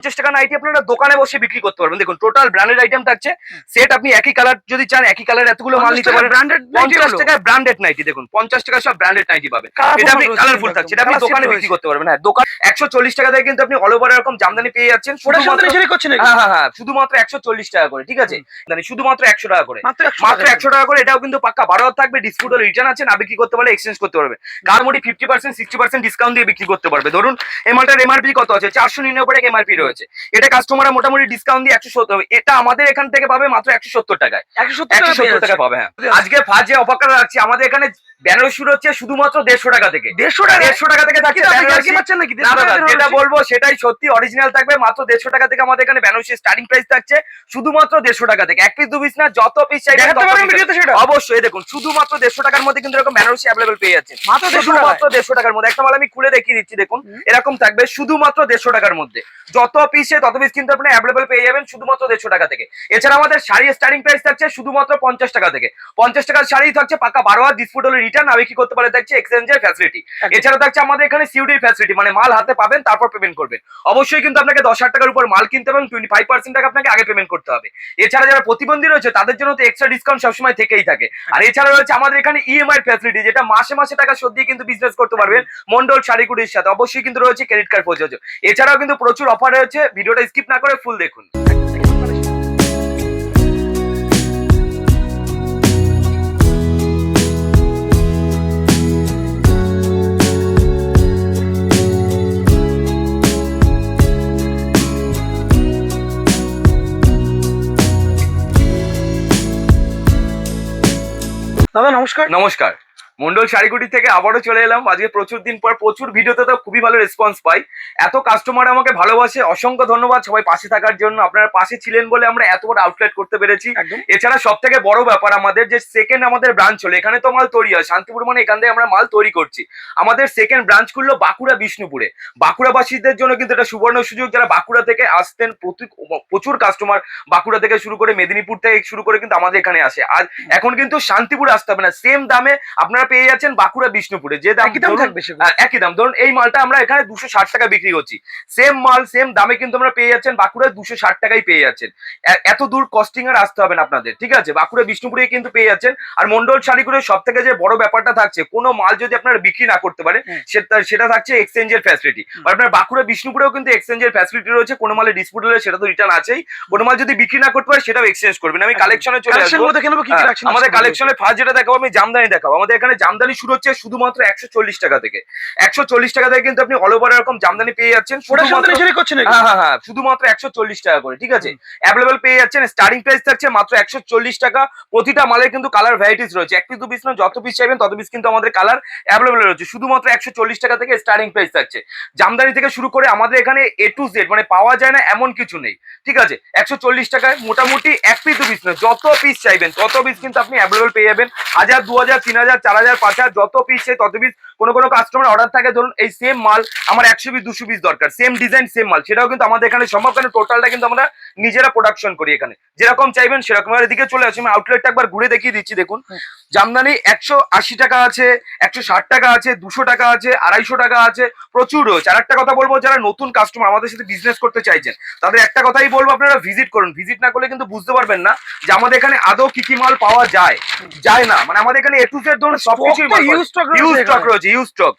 পঞ্চাশ টাকা নাইটি আপনারা দোকানে বসে বিক্রি করতে পারবেন। দেখুন টোটাল ব্র্যান্ডেড আইটেম থাকছে। সেট আপনি একই কালার যদি চান একই কালার এতগুলো মাল নিতে পারেন। ব্র্যান্ডেড পঞ্চাশ টাকায় ব্র্যান্ডেড নাইটি দেখুন পঞ্চাশ টাকা সব ব্র্যান্ডেড নাইটি পাবেন। এটা আপনি কালারফুল থাকছে এটা আপনি দোকানে বিক্রি করতে পারবেন। হ্যাঁ দোকান একশো চল্লিশ টাকা থেকে কিন্তু আপনি অল ওভার এরকম জামদানি পেয়ে যাচ্ছেন। শুধুমাত্র হ্যাঁ হ্যাঁ হ্যাঁ শুধুমাত্র একশো চল্লিশ টাকা করে ঠিক আছে? মানে শুধুমাত্র একশো টাকা করে। মাত্র একশো টাকা। করে এটাও কিন্তু পাক্কা বারো হাজার থাকবে ডিসপুট হলে রিটার্ন আছে না বিক্রি করতে পারলে এক্সচেঞ্জ করতে পারবে। কার মোটি fifty percent sixty percent discount দিয়ে বিক্রি করতে পারবে। ধরুন এই মালটার এমআরপি কত আছে? চারশো নিরানব্বই টাকা এমআরপি রয়েছে। এটা কাস্টমাররা মোটামুটি ডিসকাউন্ট দিয়ে একশো সত্তর এটা আমাদের এখান থেকে পাবে মাত্র একশো সত্তর টাকায়। একশো সত্তর টাকা সত্তর টাকা পাবে হ্যাঁ। আজকে ফার্স্ট যে রাখছি আমাদের এখানে বেনারস শুরু হচ্ছে শুধুমাত্র দেড়শো টাকা থেকে। দেড়শো টাকা? দেড়শো টাকা থেকে থাকছে নাকি? যেটা বলব সেটাই সত্যি অরিজিনাল থাকবে মাত্র দেড়শো টাকা থেকে আমাদের এখানে বেনারসি স্টার্টিং প্রাইস থাকছে শুধুমাত্র দেড়শো টাকা থেকে। এক পিস দু পিস না যত পিস? অবশ্যই দেখুন শুধুমাত্র দেড়শো টাকার মধ্যে কিন্তু এরকম বেনারসি অ্যাভেলেবল পেয়ে যাচ্ছে। মাত্র দেড়শো শুধুমাত্র দেড়শো টাকার মধ্যে। একটা মাল আমি খুলে দেখিয়ে দিচ্ছি দেখুন এরকম থাকবে শুধুমাত্র দেড়শো টাকার মধ্যে। যত পিসে তত পিস কিন্তু আপনি অ্যাভেলেবল পেয়ে যাবেন শুধুমাত্র দেড়শো টাকা থেকে। এছাড়া আমাদের শাড়ির স্টার্টিং প্রাইস থাকছে শুধুমাত্র পঞ্চাশ টাকা থেকে। পঞ্চাশ টাকার শাড়ি থাকছে পাকা বারো হাজার ডিসপুট হলে রিটার্ন আমি কি করতে পারে? থাকছে এক্সচেঞ্জের ফ্যাসিলিটি এছাড়া থাকছে আমাদের এখানে সিউডির ফ্যাসিলিটি মানে মাল হাতে পাবেন তারপর পেমেন্ট করবেন। অবশ্যই কিন্তু আপনাকে দশ হাজার টাকার উপর মাল কিনতে হবে টোয়েন্টি ফাইভ পার্সেন্ট টাকা আপনাকে আগে পেমেন্ট করতে হবে। এছাড়া যারা প্রতিবন্ধী রয়েছে তাদের জন্য তো এক্সট্রা ডিসকাউন্ট সবসময় থেকেই থাকে। আর এছাড়া রয়েছে আমাদের এখানে ইএমআই ফ্যাসিলিটি যেটা মাসে মাসে টাকা শোধ দিয়ে কিন্তু বিজনেস করতে পারবেন মন্ডল শাড়িগুড়ির সাথে। অবশ্যই কিন্তু রয়েছে ক্রেডিট কার্ড প্রযোজ্য। এছাড়াও কিন্তু প্রচুর অফার রয়েছে ভিডিওটা স্কিপ না করে ফুল দেখুন। দাদা নমস্কার। নমস্কার। মন্ডল শাড়িগুটি থেকে আবারও চলে এলাম। আজকে প্রচুর দিন পর প্রচুর ভিডিওতে তো খুবই ভালো রেসপন্স পাই। এত কাস্টমার আমাকে ভালোবাসে অসংখ্য ধন্যবাদ সবাই পাশে থাকার জন্য। আপনারা পাশে ছিলেন বলে আমরা এত বড় আউটলেট করতে পেরেছি। এছাড়া সব থেকে বড় ব্যাপার আমাদের যে সেকেন্ড আমাদের ব্রাঞ্চ হলো এখানে তো মাল তৈরি হয়। শান্তিপুর মানে এখান থেকে আমরা মাল তৈরি করছি। আমাদের সেকেন্ড ব্রাঞ্চ খুললো বাঁকুড়া বিষ্ণুপুরে। বাঁকুড়াবাসীদের জন্য কিন্তু এটা সুবর্ণ সুযোগ। যারা বাঁকুড়া থেকে আসতেন প্রচুর কাস্টমার বাঁকুড়া থেকে শুরু করে মেদিনীপুর থেকে শুরু করে কিন্তু আমাদের এখানে আসে। আর এখন কিন্তু শান্তিপুর আসতে হবে না। সেম দামে আপনারা পেয়ে যাচ্ছেন বাঁকুড়া বিষ্ণুপুরে। যে দাম একই দাম ধরুন- থাকবে একই দাম। ধরুন এই মালটা আমরা এখানে দুশো ষাট টাকা বিক্রি করছি। সেম মাল সেম দামে কিন্তু আমরা পেয়ে যাচ্ছেন বাঁকুড়ায় দুশো ষাট টাকায় পেয়ে যাচ্ছেন। এত দূর কস্টিং আর আসতে হবে না আপনাদের ঠিক আছে? বাঁকুড়া বিষ্ণুপুরে কিন্তু পেয়ে যাচ্ছেন। আর মন্ডল শাড়িগুলোর সব থেকে যে বড় ব্যাপারটা থাকছে কোনো মাল যদি আপনারা বিক্রি না করতে পারেন হুম। সেটা সেটা থাকছে এক্সচেঞ্জের ফ্যাসিলিটি আপনার বাঁকুড়া বিষ্ণুপুরেও কিন্তু এক্সচেঞ্জের ফ্যাসিলিটি রয়েছে কোনো মালে ডিসপুট হলে সেটা তো রিটার্ন আছেই। কোনো মাল যদি বিক্রি না করতে পারে সেটাও এক্সচেঞ্জ করবেন। আমি। কালেকশনে চলে আসব। হ্যাঁ, আমাদের কালেকশনে ফার্স্ট যেটা দেখাবো আমি জামদানি দেখাবো। আমাদের এখানে জামদানি শুরু হচ্ছে শুধুমাত্র একশো চল্লিশ টাকা থেকে। একশো চল্লিশ টাকা থেকে কিন্তু আপনি অল ওভার এরকম জামদানি পেয়ে যাচ্ছেন? হ্যাঁ হ্যাঁ হ্যাঁ শুধুমাত্র একশো চল্লিশ টাকা করে ঠিক আছে? অ্যাভেলেবল পেয়ে যাচ্ছেন স্টার্টিং প্রাইস থাকছে মাত্র একশো চল্লিশ টাকা। প্রতিটা মালের কিন্তু কালার ভ্যারাইটিস রয়েছে। এক পিস দু পিস না যত পিস চাইবেন তত পিস কিন্তু আমাদের কালার অ্যাভেলেবল রয়েছে। শুধুমাত্র একশো চল্লিশ টাকা থেকে স্টার্টিং প্রাইস থাকছে। জামদানি থেকে শুরু করে আমাদের এখানে এ টু জেড মানে পাওয়া যায় না এমন কিছু নেই ঠিক আছে? একশো চল্লিশ টাকায় মোটামুটি এক পিস দু পিস না যত পিস চাইবেন তত পিস কিন্তু আপনি অ্যাভেলেবল পেয়ে যাবেন। হাজার দু হাজার তিন হাজার চার হাজার পাঁচ হাজার যত পিস চাই তত পিস কোনো কোনো কাস্টমার অর্ডার থাকে ধরুন এই সেম মাল আমার একশো পিস দুশো পিস দরকার সেম ডিজাইন সেম মাল সেটাও কিন্তু আমাদের এখানে সম্ভব কারণ টোটালটা কিন্তু আমরা নিজেরা প্রোডাকশন করি এখানে। যেরকম চাইবেন সেরকম। আর এদিকে চলে আসি আমি আউটলেটটা একবার ঘুরে দেখিয়ে দিচ্ছি দেখুন। জামদানি একশো আশি টাকা আছে একশো ষাট টাকা আছে দুশো টাকা আছে আড়াইশো টাকা আছে প্রচুর রয়েছে। আর একটা কথা বলব যারা নতুন কাস্টমার আমাদের সাথে বিজনেস করতে চাইছেন তাদের একটা কথাই বলব আপনারা ভিজিট করুন। ভিজিট না করলে কিন্তু বুঝতে পারবেন না যে আমাদের এখানে আদৌ কি কি মাল পাওয়া যায়। যায় না। মানে আমাদের এখানে এ টু জেড ধরুন ইউজ স্টক রয়েছে। স্টক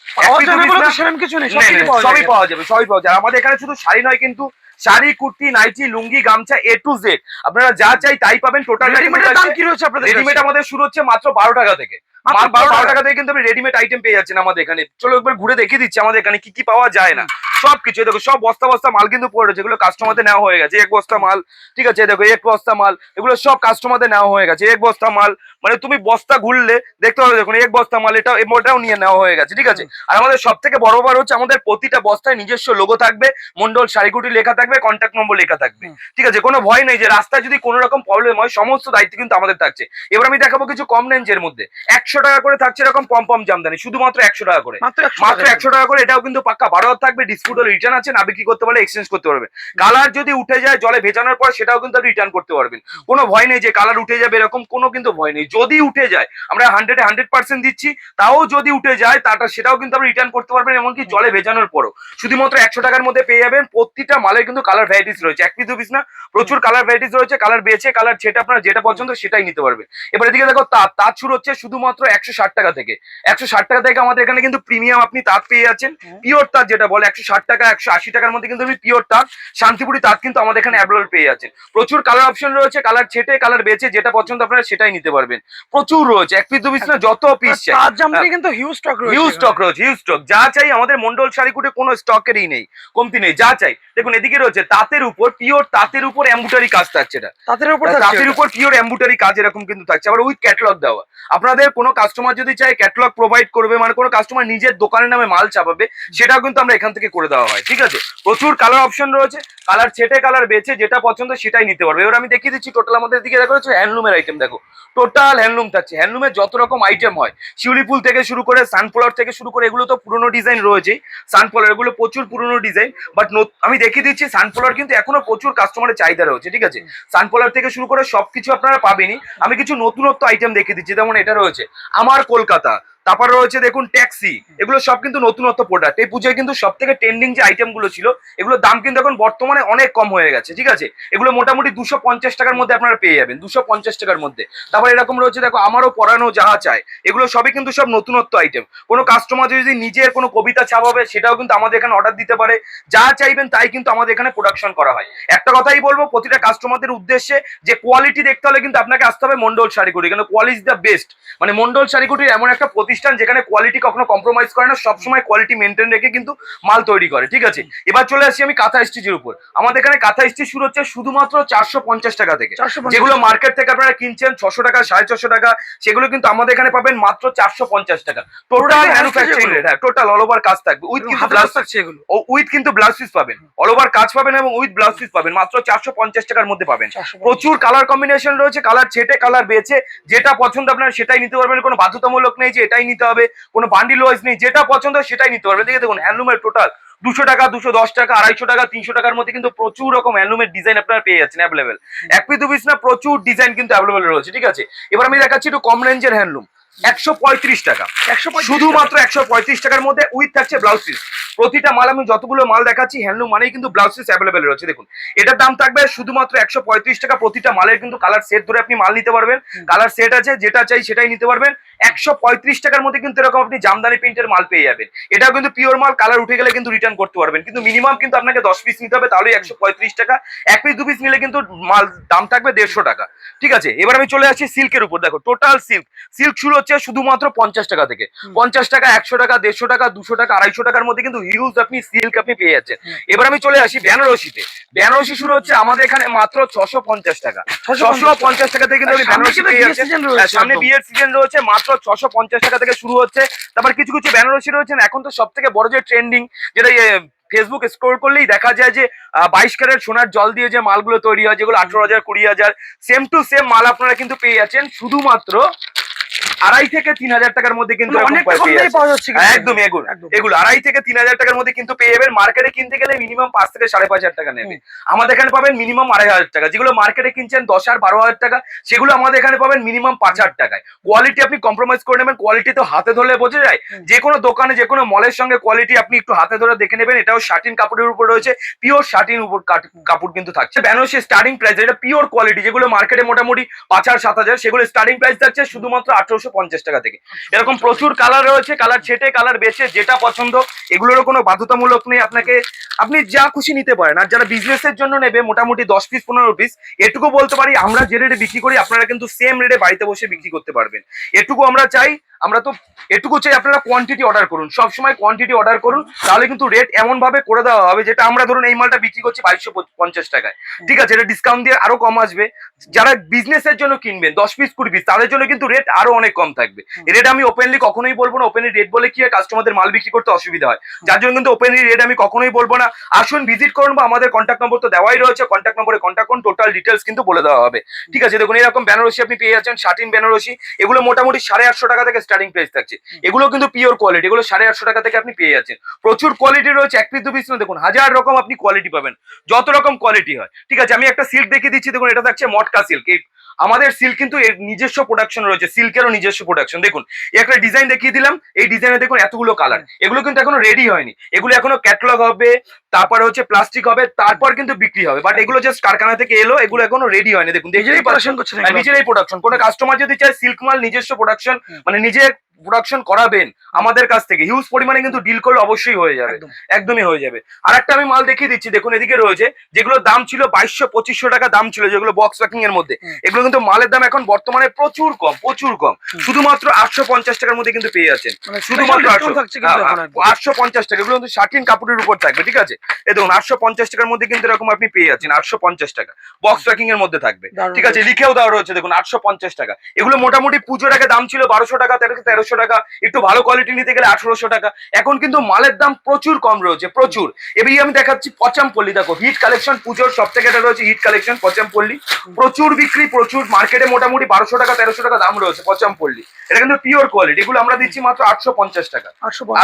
যাবে সবই পাওয়া যাবে সবই পাওয়া যায় আমাদের এখানে শুধু শাড়ি নয় কিন্তু শাড়ি কুর্তি নাইটি লুঙ্গি গামছা এ টু জেড আপনারা যা চাই তাই পাবেন টোটাল রেডিমেডের দাম কি রয়েছে আপনাদের রেডিমেড আমাদের শুরু হচ্ছে মাত্র বারো টাকা থেকে। মাত্র মাত্র 12 বারো টাকা থেকে কিন্তু আপনি রেডিমেড আইটেম পেয়ে যাচ্ছেন আমাদের এখানে। চলো একবার ঘুরে দেখিয়ে দিচ্ছি আমাদের এখানে কি কি পাওয়া যায় না। সবকিছু দেখো সব বস্তা বস্তা মাল কিন্তু পড়ে রয়েছে। এগুলো কাস্টমারদের নেওয়া হয়ে গেছে। এক বস্তা মাল ঠিক আছে দেখো এক বস্তা মাল এগুলো সব কাস্টমারদের নেওয়া হয়ে গেছে। এক বস্তা মাল মানে তুমি বস্তা ঘুরলে দেখতে পাবে দেখুন এক বস্তা মাল এটাও এটাও নিয়ে নেওয়া হয়ে গেছে ঠিক আছে? আর আমাদের সব থেকে বড় বড় হচ্ছে আমাদের প্রতিটা বস্তায় নিজস্ব লোগো থাকবে মন্ডল শাড়িগুটি লেখা থাকবে কন্ট্যাক্ট নম্বর লেখা থাকবে ঠিক আছে? কোনো ভয় নেই যে রাস্তায় যদি কোনো রকম প্রবলেম হয় সমস্ত দায়িত্ব কিন্তু আমাদের থাকছে। এবার আমি দেখাবো কিছু কম রেঞ্জের মধ্যে। একশো টাকা করে থাকছে এরকম পম পম জামদানি শুধুমাত্র একশো টাকা করে। মাত্র একশো টাকা। করে এটাও কিন্তু পাক্কা। বারো থাকবে ডিসপুট হলে রিটার্ন আছে না বিক্রি করতে পারলে এক্সচেঞ্জ করতে পারবেন কালার যদি উঠে যায় জলে ভেজানোর পর সেটাও কিন্তু আপনি রিটার্ন করতে পারবেন। কোনো ভয় নেই যে কালার উঠে যাবে এরকম কোনো কিন্তু ভয় নেই। যদি উঠে যায় আমরা হান্ড্রেডে হান্ড্রেড পার্সেন্ট দিচ্ছি তাও যদি উঠে যায় তাটা সেটাও কিন্তু আপনি রিটার্ন করতে পারবেন এমনকি জলে ভেজানোর পরও। শুধুমাত্র একশো টাকার মধ্যে পেয়ে যাবেন প্রতিটা মালের কিন্তু কালার ভ্যারাইটিস রয়েছে। এক পিস দু পিস না প্রচুর কালার ভ্যারাইটিস রয়েছে কালার বেছে কালার যেটা আপনার যেটা পছন্দ সেটাই নিতে পারবেন। এবার এদিকে দেখো তাঁত তাঁত শুরু হচ্ছে শুধুমাত্র একশো ষাট টাকা থেকে। একশো ষাট টাকা থেকে আমাদের এখানে কিন্তু প্রিমিয়াম আপনি তাঁত পেয়ে যাচ্ছেন। পিওর তাঁত যেটা বলে একশো ষাট টাকা একশো আশি টাকার মধ্যে কিন্তু আপনি পিওর তাঁত। শান্তিপুরি তাঁত কিন্তু আমাদের এখানে অ্যাভেলেবল পেয়ে যাচ্ছেন। প্রচুর কালার অপশন রয়েছে কালার ছেটে কালার বেছে যেটা পছন্দ আপনারা সেটাই নিতে পারবেন। প্রচুর রয়েছে এক পিস দু পিস না যত পিস চাই। কিন্তু হিউজ স্টক রয়েছে হিউজ স্টক রয়েছে হিউজ স্টক যা চাই আমাদের মন্ডল শাড়িকুটে কোনো স্টকেরই নেই কমতি নেই যা চাই। দেখুন এদিকে রয়েছে তাঁতের উপর পিওর তাঁতের উপর এম্বুটারি কাজ থাকছে এটা। তাঁতের উপর তাঁতের উপর পিওর এম্বুটারি কাজ এরকম কিন্তু থাকছে। আবার উইথ ক্যাটালগ দেওয়া। আপনাদের কোনো কাস্টমার যদি চায় ক্যাটালগ প্রোভাইড করবে মানে কোনো কাস্টমার নিজের দোকানের নামে মাল চাপাবে, সেটাও কিন্তু আমরা এখান থেকে করে দেওয়া হয়, ঠিক আছে? প্রচুর কালার অপশন রয়েছে কালার ছেটে কালার বেছে, যেটা পছন্দ সেটাই নিতে পারবে। এবার আমি দেখিয়ে দিচ্ছি টোটাল আমাদের দিকে দেখো হচ্ছে হ্যান্ডলুমের আইটেম দেখো। টোটাল হ্যান্ডলুম থাকছে। হ্যান্ডলুমের যত রকম আইটেম হয়, শিউলি ফুল থেকে শুরু করে সানফ্লাওয়ার থেকে শুরু করে, এগুলো তো পুরোনো ডিজাইন রয়েছে সানফ্লাওয়ার এগুলো প্রচুর পুরোনো ডিজাইন বাট আমি দেখিয়ে দিচ্ছি সানফ্লাওয়ার কিন্তু এখনও প্রচুর কাস্টমারের চাহিদা রয়েছে, ঠিক আছে? সানফ্লাওয়ার থেকে শুরু করে সবকিছু আপনারা পাবেনই। আমি কিছু নতুনত্ব আইটেম দেখিয়ে দিচ্ছি, যেমন এটা রয়েছে। আমার কলকাতা। তারপর রয়েছে দেখুন ট্যাক্সি এগুলো সব কিন্তু নতুনত্ব প্রোডাক্ট এই পুজোয় কিন্তু সব থেকে ট্রেন্ডিং যে আইটেমগুলো ছিল এগুলোর দাম কিন্তু এখন বর্তমানে অনেক কম হয়ে গেছে ঠিক আছে? এগুলো মোটামুটি দুশো পঞ্চাশ টাকার মধ্যে আপনারা পেয়ে যাবেন দুশো পঞ্চাশ টাকার মধ্যে। তারপর এরকম রয়েছে দেখো আমারও পড়ানো যাহা চায় এগুলো সবই কিন্তু সব নতুনত্ব আইটেম কোনো কাস্টমার যদি নিজের কোনো কবিতা ছাপাবে সেটাও কিন্তু আমাদের এখানে অর্ডার দিতে পারে। যা চাইবেন তাই কিন্তু আমাদের এখানে প্রোডাকশন করা হয়। একটা কথাই বলব প্রতিটা কাস্টমারদের উদ্দেশ্যে যে কোয়ালিটি দেখতে হলে কিন্তু আপনাকে আসতে হবে মন্ডল শাড়িগুড়ি কেন কোয়ালিটি দ্য বেস্ট মানে মন্ডল শাড়িগুটির এমন একটা প্রতিষ্ঠান যেখানে কোয়ালিটি কখনো কম্প্রোমাইজ করে না সবসময় কোয়ালিটি মেনটেন রেখে কিন্তু মাল তৈরি করে ঠিক আছে? এবার চলে আসি আমি কাঁথা স্টিচের উপর। আমাদের এখানে কাঁথা স্টিচ শুরু হচ্ছে শুধুমাত্র চারশো পঞ্চাশ টাকা থেকে। যেগুলো মার্কেট থেকে আপনারা কিনছেন ছশো টাকা সাড়ে ছশো টাকা সেগুলো কিন্তু আমাদের এখানে পাবেন মাত্র চারশো পঞ্চাশ টাকা। টোটাল ম্যানুফ্যাকচারিং রেট হ্যাঁ টোটাল অল ওভার কাজ থাকবে। উইথ কিন্তু ব্লাউজ থাকছে এগুলো। উইথ কিন্তু ব্লাউজ পিস পাবেন। অল ওভার কাজ পাবেন এবং উইথ ব্লাউজ পিস পাবেন। মাত্র চারশো পঞ্চাশ টাকার মধ্যে পাবেন। প্রচুর কালার কম্বিনেশন রয়েছে কালার ছেটে কালার বেছে যেটা পছন্দ আপনার সেটাই নিতে পারবেন কোনো বাধ্যতামূলক নেই যে এটাই নিতে হবে, কোনো বান্ডিল ওয়াইজ নেই, যেটা পছন্দ হয় সেটাই নিতে পারবে। দেখে দেখুন হ্যান্ডলুমের টোটাল দুশো টাকা, দুশো দশ টাকা, আড়াইশো টাকা, তিনশো টাকার মধ্যে কিন্তু প্রচুর রকম হ্যান্ডলুমের ডিজাইন আপনারা পেয়ে যাচ্ছেন অ্যাভেলেবেল এক পিস দু পিস না, প্রচুর ডিজাইন কিন্তু অ্যাভেলেবেল রয়েছে, ঠিক আছে? এবার আমি দেখাচ্ছি একটু কম রেঞ্জের হ্যান্ডলুম একশো পঁয়ত্রিশ টাকা। একশো শুধুমাত্র একশো পঁয়ত্রিশ টাকার মধ্যে উইথ থাকছে ব্লাউজ পিস। প্রতিটা মাল আমি যতগুলো মাল দেখাচ্ছি হ্যান্ডলুম মানেই কিন্তু ব্লাউজ পিস অ্যাভেলেবেল রয়েছে। দেখুন এটার দাম থাকবে শুধুমাত্র একশো পঁয়ত্রিশ টাকা। প্রতিটা মালের কিন্তু কালার সেট ধরে আপনি মাল নিতে পারবেন। কালার সেট আছে যেটা চাই সেটাই নিতে পারবেন। একশো পঁয়ত্রিশ টাকার মধ্যে কিন্তু এরকম আপনি জামদানি প্রিন্টের মাল পেয়ে যাবেন। এটাও কিন্তু পিওর মাল কালার উঠে গেলে কিন্তু রিটার্ন করতে পারবেন। কিন্তু মিনিমাম কিন্তু আপনাকে দশ পিস নিতে হবে তাহলে একশো পঁয়ত্রিশ টাকা। এক পিস দু পিস নিলে কিন্তু মাল দাম থাকবে দেড়শো টাকা। ঠিক আছে এবার আমি চলে আসছি সিল্কের উপর। দেখো টোটাল সিল্ক সিল্ক শুরু হচ্ছে শুধুমাত্র পঞ্চাশ টাকা থেকে। পঞ্চাশ টাকা একশো টাকা দেড়শো টাকা দুশো টাকা আড়াইশো টাকার মধ্যে কিন্তু হিউজ আপনি সিল্ক আপনি পেয়ে যাচ্ছেন। এবার আমি চলে আসি বেনারসিতে। বেনারসি শুরু হচ্ছে আমাদের এখানে মাত্র ছশো পঞ্চাশ টাকা। ছশো পঞ্চাশ টাকা থেকে কিন্তু সামনে বেনারসি পেয়ে বিয়ের যাচ্ছেন হ্যাঁ, সামনে বিয়ের সিজন রয়েছে মাত্র ছশো পঞ্চাশ টাকা থেকে শুরু হচ্ছে। তারপর কিছু কিছু বেনারসি রয়েছে। না, এখন তো সব থেকে বড় যে ট্রেন্ডিং যেটা ফেসবুক স্ক্রোল করলেই দেখা যায় যে বাইশ ক্যারেট সোনার জল দিয়ে যে মালগুলো তৈরি হয় যেগুলো আঠারো হাজার কুড়ি হাজার সেম টু সেম মাল আপনারা কিন্তু পেয়ে যাচ্ছেন। শুধুমাত্র আড়াই থেকে তিন হাজার টাকার মধ্যে কিন্তু কিন্তু। একদম এগুলো এগুলো আড়াই থেকে তিন হাজার টাকার মধ্যে কিন্তু পেয়ে যাবেন। মার্কেটে কিনতে গেলে মিনিমাম পাঁচ থেকে সাড়ে পাঁচ হাজার টাকা নেবে। আমাদের এখানে পাবেন মিনিমাম আড়াই হাজার টাকা। যেগুলো মার্কেটে কিনছেন দশ আর বারো হাজার টাকা সেগুলো আমাদের এখানে পাবেন মিনিমাম পাঁচ হাজার টাকায়। কোয়ালিটি আপনি কম্প্রোমাইজ করে নেবেন কোয়ালিটি তো হাতে ধরলে বোঝা যায়। যে কোনো দোকানে যে কোনো মলের সঙ্গে কোয়ালিটি আপনি একটু হাতে ধরে দেখে নেবেন। এটাও শার্টিন কাপড়ের উপর রয়েছে পিওর শার্টিন উপর কাপড় কিন্তু থাকছে। বেনারসি স্টার্টিং প্রাইস এটা পিওর কোয়ালিটি যেগুলো মার্কেটে মোটামুটি পাঁচ হাজার সাত হাজার সেগুলো স্টার্টিং প্রাইস থাকছে শুধুমাত্র আঠারোশো পঞ্চাশ টাকা থেকে। এরকম প্রচুর কালার রয়েছে কালার ছেটে কালার বেছে যেটা পছন্দ এগুলোরও কোনো বাধ্যতামূলক নেই আপনাকে। আপনি যা খুশি নিতে পারেন আর যারা বিজনেসের জন্য নেবে মোটামুটি দশ পিস পনেরো পিস এটুকু বলতে পারি আমরা যে রেটে বিক্রি করি আপনারা কিন্তু সেম রেটে বাড়িতে বসে বিক্রি করতে পারবেন। এটুকু আমরা চাই আমরা তো এটুকু চাই আপনারা কোয়ান্টিটি অর্ডার করুন। সব সময় কোয়ান্টিটি অর্ডার করুন তাহলে কিন্তু রেট এমন ভাবে করে দেওয়া হবে যেটা আমরা ধরুন এই মালটা বিক্রি করছি বাইশশো পঞ্চাশ টাকায়। ঠিক আছে এটা ডিসকাউন্ট দিয়ে আরও কম আসবে। যারা বিজনেসের জন্য কিনবেন দশ পিস কুড়ি পিস তাদের জন্য কিন্তু রেট আরও অনেক কম থাকবে। রেট আমি ওপেনলি কখনোই বলব না ওপেনলি রেট বলে কি হয় কাস্টমারদের মাল বিক্রি করতে অসুবিধা হয়। যার জন্য কিন্তু ওপেনলি রেট আমি কখনোই বলব না। আসুন ভিজিট করুন বা আমাদের কন্ট্যাক্ট নম্বর তো দেওয়াই রয়েছে কন্ট্যাক্ট নম্বরে কন্ট্যাক্ট করুন টোটাল ডিটেলস কিন্তু বলে দেওয়া হবে। ঠিক আছে দেখুন এরকম বেনারসি আপনি পেয়ে যাচ্ছেন শার্টিন বেনারসি এগুলো মোটামুটি সাড়ে আটশো টাকা থেকে স্টার্টিং প্রাইস থাকছে। এগুলো কিন্তু পিওর কোয়ালিটি এগুলো সাড়ে আটশো টাকা থেকে আপনি পেয়ে যাচ্ছেন। প্রচুর কোয়ালিটি রয়েছে এক পিস দু পিস দেখুন হাজার রকম আপনি কোয়ালিটি পাবেন। যত রকম কোয়ালিটি হয়। ঠিক আছে আমি একটা সিল্ক দেখিয়ে দিচ্ছি দেখুন এটা থাকছে মটকা সিল্ক আমাদের সিল্ক কিন্তু নিজস্ব প্রোডাকশন রয়েছে সিল্কেরও নিজস্ব প্রোডাকশন দেখুন একটা ডিজাইন দেখিয়ে দিলাম এই ডিজাইনে দেখুন এতগুলো কালার এগুলো কিন্তু এখনও রেডি হয়নি। এগুলো এখনও ক্যাটলগ হবে তারপর হচ্ছে প্লাস্টিক হবে তারপর কিন্তু বিক্রি হবে। বাট এগুলো জাস্ট কারখানা থেকে এলো এগুলো এখনও রেডি হয়নি। দেখুন নিজেরই প্রোডাকশন করছে হ্যাঁ, নিজেরাই প্রোডাকশন কোনো কাস্টমার যদি চায় সিল্ক মাল নিজস্ব প্রোডাকশন মানে নিজে প্রোডাকশন করাবেন আমাদের কাছ থেকে। হিউজ পরিমাণে কিন্তু ডিল করলে অবশ্যই হয়ে যাবে। একদমই হয়ে যাবে। আর একটা আমি মাল দেখিয়ে দিচ্ছি দেখুন এদিকে রয়েছে যেগুলোর দাম ছিল বাইশশো পঁচিশশো টাকা দাম ছিল যেগুলো বক্স প্যাকিং এর মধ্যে। এগুলো কিন্তু মালের দাম এখন বর্তমানে প্রচুর কম প্রচুর কম। শুধুমাত্র আটশো পঞ্চাশ টাকার মধ্যে কিন্তু পেয়ে যাচ্ছেন। মানে শুধুমাত্র আটশো। একদম। আটশো পঞ্চাশ টাকা এগুলো কিন্তু শার্টিন কাপড়ের উপর থাকবে ঠিক আছে? এই দেখুন আটশো পঞ্চাশ টাকার মধ্যে কিন্তু এরকম আপনি পেয়ে যাচ্ছেন আটশো পঞ্চাশ টাকা। বক্স প্যাকিং এর মধ্যে থাকবে। ঠিক আছে লিখেও দেওয়া রয়েছে দেখুন আটশো পঞ্চাশ টাকা। এগুলো মোটামুটি পুজোর আগে দাম ছিল বারোশো টাকা তেরোশো তেরোশো টাকা একটু ভালো কোয়ালিটি নিতে গেলে আঠারোশো টাকা। এখন কিন্তু মালের দাম প্রচুর কম রয়েছে প্রচুর। এবার আমি দেখাচ্ছি পচামপল্লি। দেখো হিট কালেকশন পুজোর সব থেকে এটা রয়েছে হিট কালেকশন পচামপল্লি। প্রচুর বিক্রি প্রচুর মার্কেটে মোটামুটি বারোশো টাকা তেরোশো টাকা দাম রয়েছে পচামপল্লি। এটা কিন্তু পিওর কোয়ালিটি এগুলো আমরা দিচ্ছি মাত্র আটশো পঞ্চাশ টাকা।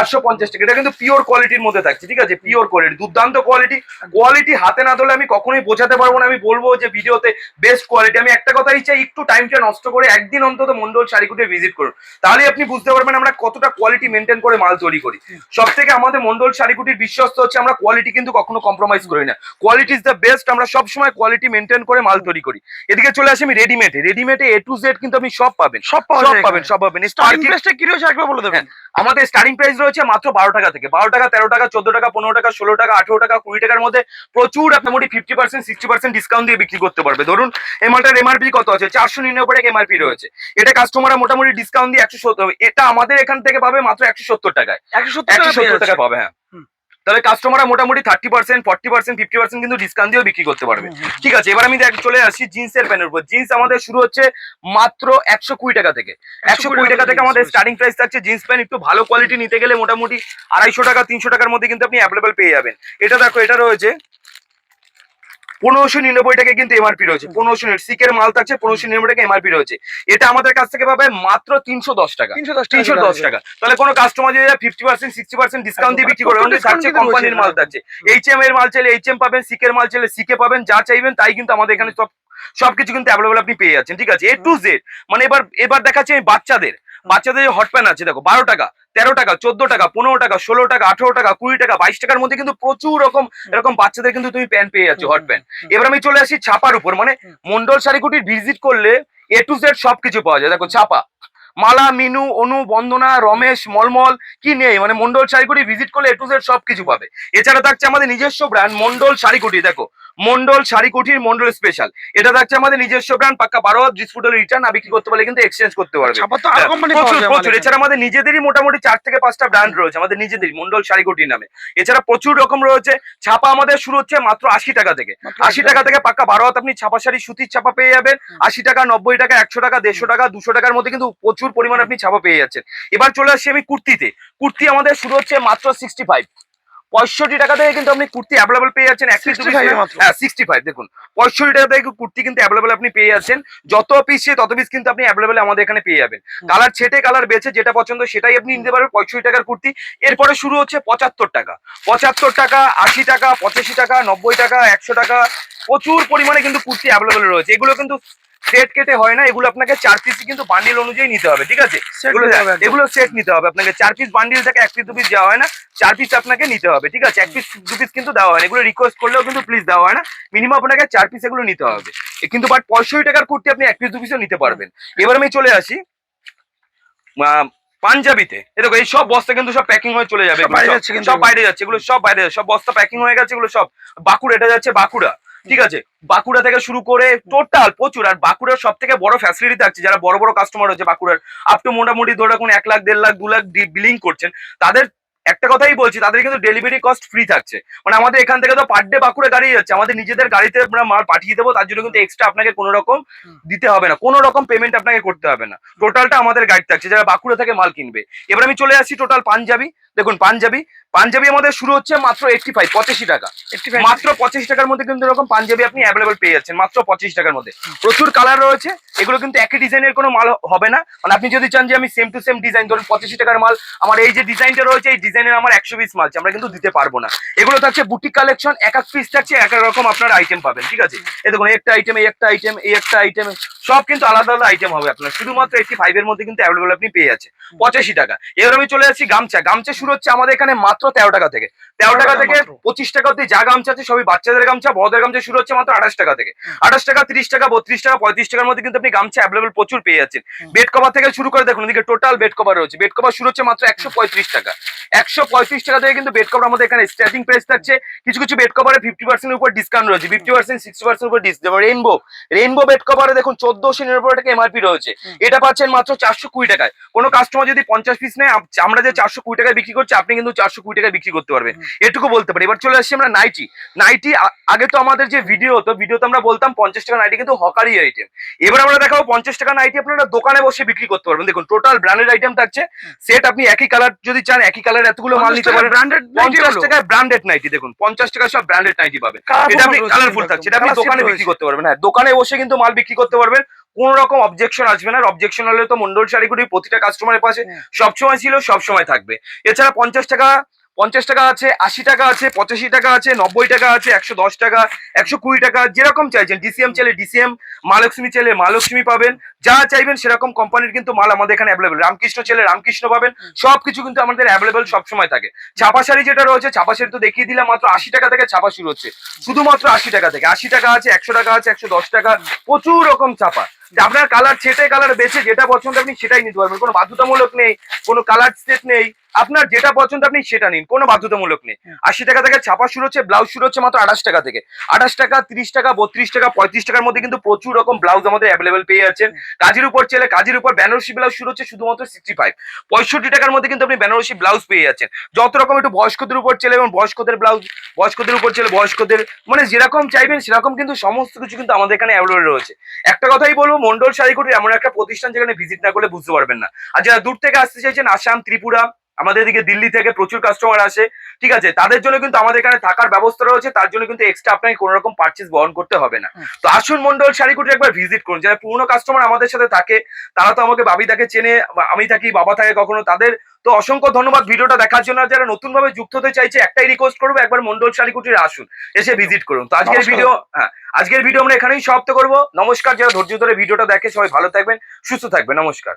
আটশো পঞ্চাশ। টাকা। এটা কিন্তু পিওর কোয়ালিটির মধ্যে থাকছে ঠিক আছে? পিওর কোয়ালিটি দুর্দান্ত কোয়ালিটি কোয়ালিটি হাতে না ধরলে আমি কখনোই বোঝাতে পারব না। আমি বলব যে ভিডিওতে বেস্ট কোয়ালিটি আমি একটা কথাই চাই একটু টাইমটা নষ্ট করে একদিন অন্তত মন্ডল শাড়িকুটে ভিজিট করুন। তাহলে আপনি বুঝতে পারবেন আমরা কতটা কোয়ালিটি মেনটেন করে মাল তৈরি করি। সব থেকে আমাদের মন্ডল শাড়িকুটির বিশ্বস্ত হচ্ছে আমরা কোয়ালিটি কিন্তু কখনো কম্প্রোমাইজ করি না। কোয়ালিটি ইজ দ্য বেস্ট আমরা সবসময় কোয়ালিটি মেনটেন করে মাল তৈরি করি। এদিকে চলে আসি আমি রেডিমেডে রেডিমেডে এ টু জেড কিন্তু আপনি সব পাবেন। সব সব পাবেন সব পাবেন। কি রয়েছে একবার বলে দেবেন। আমাদের স্টার্টিং প্রাইস রয়েছে মাত্র বারো টাকা থেকে। বারো টাকা তেরো টাকা চোদ্দ টাকা পনেরো টাকা ষোলো টাকা আঠেরো টাকা কুড়ি টাকার মধ্যে প্রচুর আপনি মোটামুটি fifty percent sixty percent discount দিয়ে বিক্রি করতে পারবে। ধরুন এই মালটার এমআরপি কত আছে? চারশো নিরানব্বই টাকা এমআরপি রয়েছে। এটা কাস্টমাররা মোটামুটি ডিসকাউন্ট দিয়ে একশো সত্তর এটা আমাদের এখান থেকে পাবে মাত্র একশো সত্তর টাকায়। একশো সত্তর টাকা। পাবে হ্যাঁ। তাহলে কাস্টমাররা মোটামুটি thirty percent forty percent fifty percent কিন্তু ডিসকাউন্ট দিয়েও বিক্রি করতে পারবে। ঠিক আছে এবার আমি দেখ চলে আসি জিন্সের প্যানের উপর। জিন্স আমাদের শুরু হচ্ছে মাত্র একশো কুড়ি টাকা থেকে। একশো কুড়ি টাকা থেকে আমাদের স্টার্টিং প্রাইস থাকছে জিন্স প্যান্ট একটু ভালো কোয়ালিটি নিতে গেলে মোটামুটি আড়াইশো টাকা তিনশো টাকার মধ্যে কিন্তু আপনি অ্যাভেলেবেল পেয়ে যাবেন। এটা দেখো এটা রয়েছে পনেরোশো নিরানব্বই টাকা কিন্তু এমআরপি রয়েছে। পনেরোশো সিকের মাল থাকছে পনেরোশো নিরানব্বই টাকা এমআরপি রয়েছে। এটা আমাদের কাছ থেকে পাবে মাত্র তিনশো দশ টাকা। তিনশো দশ টাকা তাহলে কোনো কাস্টমার যদি fifty percent sixty percent discount দিয়ে। বিক্রি করে থাকছে কোম্পানির মাল থাকছে। এইচ এম এর মাল চাইলে এইচ এম পাবেন সিকের মাল চাইলে সিকে পাবেন যা চাইবেন তাই কিন্তু আমাদের এখানে সব সবকিছু কিন্তু অ্যাভেলেবল আপনি পেয়ে যাচ্ছেন ঠিক আছে? এ টু জেড মানে এবার এবার দেখাচ্ছি আমি বাচ্চাদের। বাচ্চাদের যে হট প্যান আছে দেখো বারো টাকা তেরো টাকা চোদ্দ টাকা পনেরো টাকা ষোলো টাকা আঠারো টাকা কুড়ি টাকা বাইশ টাকার মধ্যে কিন্তু প্রচুর রকম এরকম বাচ্চাদের কিন্তু তুমি প্যান্ট পেয়ে যাচ্ছ হট প্যান্ট এবার আমি চলে আসি ছাপার উপর মানে। মন্ডল শাড়িকুটির ভিজিট করলে এ টু জেড সবকিছু পাওয়া যায়। দেখো ছাপা মালা মিনু অনু বন্দনা রমেশ মলমল কি নেই? মানে মন্ডল শাড়িকুটি ভিজিট করলে এ টু জেড সবকিছু পাবে। এছাড়া থাকছে আমাদের নিজস্ব ব্র্যান্ড মন্ডল শাড়িকুটি দেখো। মন্ডল শাড়িকুটির মন্ডল স্পেশাল এটা থাকছে আমাদের নিজস্ব ব্র্যান্ড পাক্কা বারো ডিসপুটের রিটার্ন না বিক্রি করতে পারলে কিন্তু এক্সচেঞ্জ করতে পারবে। পাওয়া প্রচুর। প্রচুর এছাড়া আমাদের নিজেদেরই মোটামুটি চার থেকে পাঁচটা ব্র্যান্ড রয়েছে আমাদের নিজেদেরই মন্ডল শাড়িকুটির নামে। এছাড়া প্রচুর রকম রয়েছে। ছাপা আমাদের শুরু হচ্ছে মাত্র আশি টাকা থেকে। আশি টাকা থেকে পাক্কা বারো হাত আপনি ছাপা শাড়ি সুতির ছাপা পেয়ে যাবেন। আশি টাকা নব্বই টাকা একশো টাকা দেড়শো টাকা দুশো টাকার মধ্যে কিন্তু প্রচুর পরিমাণে আপনি ছাপা পেয়ে যাচ্ছেন। এবার চলে আসছি আমি কুর্তিতে। কুর্তি আমাদের শুরু হচ্ছে মাত্র সিক্সটি ফাইভ পঁয়ষট্টি টাকা থেকে কিন্তু আপনি কুর্তি অ্যাভেলেবল পেয়ে যাচ্ছেন। এক 65 হ্যাঁ সিক্সটি ফাইভ দেখুন। পঁয়ষট্টি টাকা থেকে কুর্তি কিন্তু অ্যাভেলেবল আপনি পেয়ে যাচ্ছেন। যত পিস তত পিস কিন্তু আপনি অ্যাভেলেবল আমাদের এখানে পেয়ে যাবেন। কালার ছেটে কালার বেছে যেটা পছন্দ সেটাই আপনি নিতে পারবেন পঁয়ষট্টি টাকার কুর্তি। এরপরে শুরু হচ্ছে পঁচাত্তর টাকা। পঁচাত্তর টাকা আশি টাকা পঁচাশি টাকা নব্বই টাকা একশো টাকা। প্রচুর পরিমাণে কিন্তু কুর্তি অ্যাভেলেবল রয়েছে। এগুলো কিন্তু সেট কেটে হয় না এগুলো আপনাকে চার পিসই কিন্তু বান্ডিল অনুযায়ী নিতে হবে ঠিক আছে? এগুলো সেট নিতে হবে আপনাকে। চার পিস বান্ডিল থেকে এক পিস দু পিস দেওয়া হয় না চার পিস আপনাকে নিতে হবে ঠিক আছে? এক পিস দু পিস কিন্তু দেওয়া হয় না এগুলো রিকোয়েস্ট করলেও কিন্তু প্লিজ দেওয়া হয় না। মিনিমাম আপনাকে চার পিস এগুলো নিতে হবে। কিন্তু বাট পঁয়ষট্টি টাকার কুর্তি আপনি এক পিস দু পিসও নিতে পারবেন। এবার আমি চলে আসি পাঞ্জাবিতে। এ দেখো এই সব বস্তা কিন্তু সব প্যাকিং হয়ে চলে যাবে সব বাইরে যাচ্ছে কিন্তু সব বাইরে যাচ্ছে এগুলো সব বাইরে যাচ্ছে সব বস্তা প্যাকিং হয়ে গেছে এগুলো সব। বাঁকুড়া এটা যাচ্ছে বাঁকুড়া। ঠিক আছে বাঁকুড়া থেকে শুরু করে টোটাল প্রচুর আর বাঁকুড়ার সব থেকে বড় ফ্যাসিলিটি থাকছে যারা বড় বড় কাস্টমার হচ্ছে বাঁকুড়ার আপ টু মোটামুটি ধরে রাখুন এক লাখ দেড় লাখ দু লাখ বিলিং করছেন তাদের একটা কথাই বলছি তাদের কিন্তু ডেলিভারি কস্ট ফ্রি থাকছে। মানে আমাদের এখান থেকে তো পার ডে বাঁকুড়ে গাড়ি যাচ্ছে আমাদের নিজেদের গাড়িতে আমরা মাল পাঠিয়ে দেবো তার জন্য কিন্তু এক্সট্রা আপনাকে কোনো রকম দিতে হবে না কোনো রকম পেমেন্ট আপনাকে করতে হবে না। টোটালটা আমাদের গাড়ি থাকছে যারা বাঁকুড়া থেকে মাল কিনবে। এবার আমি চলে আসছি টোটাল পাঞ্জাবি। দেখুন পাঞ্জাবি পাঞ্জাবি আমাদের শুরু হচ্ছে মাত্র এইটটি ফাইভ পঁচাশি টাকা। মাত্র পঁচিশ টাকার মধ্যে কিন্তু এরকম পাঞ্জাবি আপনি অ্যাভেলেবল পেয়ে যাচ্ছেন মাত্র পঁচিশ টাকার মধ্যে। প্রচুর কালার রয়েছে এগুলো কিন্তু একই ডিজাইনের কোনো মাল হবে না। মানে আপনি যদি চান যে আমি সেম টু সেম ডিজাইন ধরুন পঁচিশ টাকার মাল আমার এই যে ডিজাইনটা রয়েছে এই ডিজাইনের আমার একশো পিস মাল আমরা কিন্তু দিতে পারব না। এগুলো থাকছে বুটিক কালেকশন এক এক পিস থাকছে এক এক রকম আপনার আইটেম পাবেন ঠিক আছে? এই দেখুন একটা আইটেম এই একটা আইটেম এই একটা আইটেম সব কিন্তু আলাদা আলাদা আইটেম হবে আপনার। শুধুমাত্র এইটি ফাইভ এর মধ্যে কিন্তু অ্যাভেলেবল আপনি পেয়ে যাচ্ছে পঁচাশি টাকা। এবার আমি চলে যাচ্ছি গামছা। গামছা শুরু হচ্ছে আমাদের এখানে মাত্র তেরো টাকা থেকে। তেরো টাকা থেকে পঁচিশ টাকা অব্দি যা গামছা আছে সবই বাচ্চাদের গামছা বড়দের গামছা শুরু হচ্ছে মাত্র আঠাশ টাকা থেকে। আঠাশ টাকা তিরিশ টাকা বত্রিশ টাকা পঁয়ত্রিশ টাকার মধ্যে কিন্তু আপনি গামছা অ্যাভেলেবল প্রচুর পেয়ে যাচ্ছেন। বেড কভার থেকে শুরু করে দেখুন এদিকে টোটাল বেড কভার রয়েছে। বেড কভার শুরু হচ্ছে মাত্র একশো পঁয়ত্রিশ টাকা। একশো পঁয়ত্রিশ টাকা থেকে কিন্তু বেড কভার আমাদের এখানে স্টার্টিং প্রাইস থাকছে। কিছু কিছু বেড কভারে ফিফটি পার্সেন্ট উপর ডিসকাউন্ট রয়েছে। ফিফটি পার্সেন্ট সিক্সটি পার্সেন্ট উপর ডিসকাউন্ট রেইনবো রেনবো বেড কভারে দেখুন চোদ্দশো নিরানব্বই টাকা এমআরপি রয়েছে। এটা পাচ্ছেন মাত্র চারশো কুড়ি টাকায়। কোনো কাস্টমার যদি পঞ্চাশ পিস নেয় আমরা যে চারশো কুড়ি টাকায় বিক্রি করছি আপনি কিন্তু চারশো কুড়ি টাকায় বিক্রি করতে পারবেন। এটুকু বলতে পারি। এবার চলে আসছি আমরা নাইটি নাইটি আগে তো আমাদের যে ভিডিও হতো ভিডিওতে আমরা বলতাম পঞ্চাশ টাকা নাইটি কিন্তু হকারি আইটেম এবার আমরা দেখাবো পঞ্চাশ টাকা নাইটি আপনারা দোকানে বসে বিক্রি করতে পারবেন। দেখুন টোটাল ব্র্যান্ডেড আইটেম থাকছে। সেট আপনি একই কালার যদি চান একই কালার এতগুলো মাল নিতে পারেন ব্র্যান্ডেড পঞ্চাশ টাকায় ব্র্যান্ডেড নাইটি দেখুন পঞ্চাশ টাকা সব ব্র্যান্ডেড নাইটি পাবেন। এটা আপনি কালারফুল থাকছে। এটা আপনি দোকানে বিক্রি করতে পারবেন। হ্যাঁ দোকানে বসে কিন্তু মাল বিক্রি করতে পারবেন। কোন রকম অবজেকশন আসবে না। অবজেকশন হলে তো মন্ডল শাড়িগুড়ি প্রতিটা কাস্টমারের পাশে সবসময় ছিল সবসময় থাকবে। এছাড়া পঞ্চাশ টাকা পঞ্চাশ টাকা আছে আশি টাকা আছে পঁচাশি টাকা আছে নব্বই টাকা আছে একশো দশ টাকা একশো কুড়ি টাকা যেরকম চাইছেন। ডিসিএম চাইলে ডিসিএম মালক্ষ্মী চাইলে মহালক্ষ্মী পাবেন। যা চাইবেন সেরকম কোম্পানির কিন্তু মাল আমাদের এখানে অ্যাভেলেবেল রামকৃষ্ণ চাইলে রামকৃষ্ণ পাবেন। সবকিছু কিন্তু আমাদের অ্যাভেলেবেল সবসময় থাকে। ছাপা শাড়ি যেটা রয়েছে ছাপা শাড়ি তো দেখিয়ে দিলাম মাত্র আশি টাকা থেকে ছাপা শুরু হচ্ছে। শুধুমাত্র আশি টাকা থেকে। আশি টাকা আছে একশো টাকা আছে একশো দশ টাকা প্রচুর রকম ছাপা। যে আপনার কালার সেটাই কালার বেছে যেটা পছন্দ আপনি সেটাই নিতে পারবেন। কোনো বাধ্যতামূলক নেই, কোনো কালার সেট নেই। আপনার যেটা পছন্দ আপনি সেটা নিন কোনো বাধ্যতামূলক নেই। আশি টাকা থেকে ছাপা শুরু হচ্ছে ব্লাউজ শুরু হচ্ছে মাত্র আঠাশ টাকা থেকে। আঠাশ টাকা তিরিশ টাকা বত্রিশ টাকা পঁয়ত্রিশ টাকার মধ্যে কিন্তু প্রচুর রকম ব্লাউজ আমাদের অ্যাভেলেবেল পেয়ে যাচ্ছেন। কাজের উপর চেলে কাজের উপর বেনারসি ব্লাউজ শুরু হচ্ছে শুধুমাত্র সিক্সটি ফাইভ পঁয়ষট্টি টাকার মধ্যে কিন্তু আপনি বেনারসি ব্লাউজ পেয়ে যাচ্ছেন। যত রকম একটু বয়স্কদের উপর চেলে এবং বয়স্কদের ব্লাউজ বয়স্কদের উপর চেলে বয়স্কদের মানে যেরকম চাইবেন সেরকম কিন্তু সমস্ত কিছু কিন্তু আমাদের এখানে অ্যাভেলেবল রয়েছে। একটা কথাই বলব মন্ডল শাড়িকুটির এমন একটা প্রতিষ্ঠান যেখানে ভিজিট না করলে বুঝতে পারবেন না। আর যারা দূর থেকে আসতে চাইছেন আসাম ত্রিপুরা আমাদের এদিকে দিল্লি থেকে প্রচুর কাস্টমার আসে ঠিক আছে? তাদের জন্য কিন্তু আমাদের এখানে থাকার ব্যবস্থা রয়েছে তার জন্য কিন্তু এক্সট্রা আপনাকে কোনো রকম পার্চেস বহন করতে হবে না। তো আসুন মন্ডল শাড়িকুটি একবার ভিজিট করুন যারা পুরনো কাস্টমার আমাদের সাথে থাকে তারা তো আমাকে বাবিদাকে চেনে আমি থাকি বাবা থাকে কখনো তাদের তো অসংখ্য ধন্যবাদ ভিডিওটা দেখার জন্য। যারা নতুন ভাবে যুক্ত হতে চাইছে একটাই রিকোয়েস্ট করব একবার মন্ডল শাড়িকুটির আসুন এসে ভিজিট করুন। তো আজকের ভিডিও হ্যাঁ আজকের ভিডিও আমরা এখানেই সমাপ্ত করব। নমস্কার যারা ধৈর্য ধরে ভিডিওটা দেখে সবাই ভালো থাকবেন সুস্থ থাকবেন। নমস্কার।